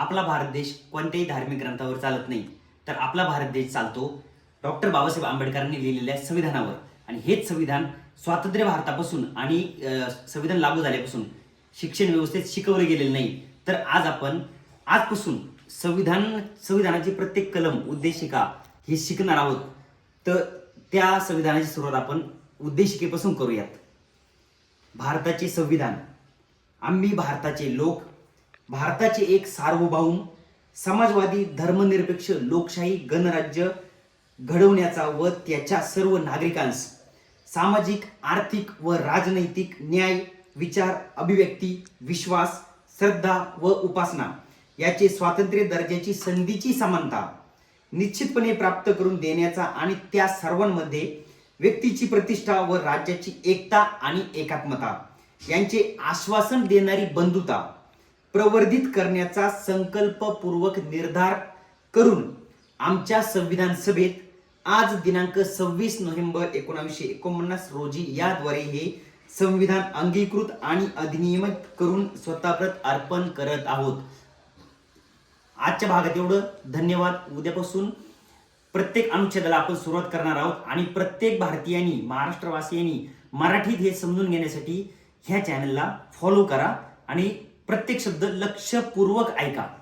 आपला भारत देश कोणत्याही धार्मिक ग्रंथावर चालत नाही. तर आपला भारत देश चालतो डॉक्टर बाबासाहेब आंबेडकरांनी लिहिलेल्या संविधानावर. आणि हेच संविधान स्वातंत्र्य भारतापासून आणि संविधान लागू झाल्यापासून शिक्षण व्यवस्थेत शिकवलं गेलेलं नाही. तर आज आपण आजपासून संविधान संविधानाची प्रत्येक कलम उद्देशिका हे शिकणार आहोत. तर त्या संविधानाची सुरुवात आपण उद्देशिकेपासून करूयात. भारताचे संविधान. आम्ही भारताचे लोक भारताचे एक सार्वभौम समाजवादी धर्मनिरपेक्ष लोकशाही गणराज्य घडवण्याचा व त्याच्या सर्व नागरिकांस सामाजिक आर्थिक व राजनैतिक न्याय विचार अभिव्यक्ती विश्वास श्रद्धा व उपासना याचे स्वातंत्र्य दर्जाची संधीची समानता निश्चितपणे प्राप्त करून देण्याचा आणि त्या सर्वांमध्ये व्यक्तीची प्रतिष्ठा व राज्याची एकता आणि एकात्मता यांचे आश्वासन देणारी बंधुता प्रवर्धित करण्याचा संकल्पपूर्वक निर्धार करून आमच्या संविधान सभेत आज दिनांक सव्वीस नोव्हेंबर एकोणावीसशे एकोणपन्नास रोजी याद्वारे हे संविधान अंगीकृत आणि अधिनियमित करून स्वतःप्रत अर्पण करत आहोत. आजच्या भागात एवढं. धन्यवाद. उद्यापासून प्रत्येक अनुच्छेदाला आपण सुरुवात करणार आहोत आणि प्रत्येक भारतीयांनी महाराष्ट्रवासियांनी मराठीत हे समजून घेण्यासाठी ह्या चॅनलला फॉलो करा आणि प्रत्येक शब्द लक्षपूर्वक ऐका.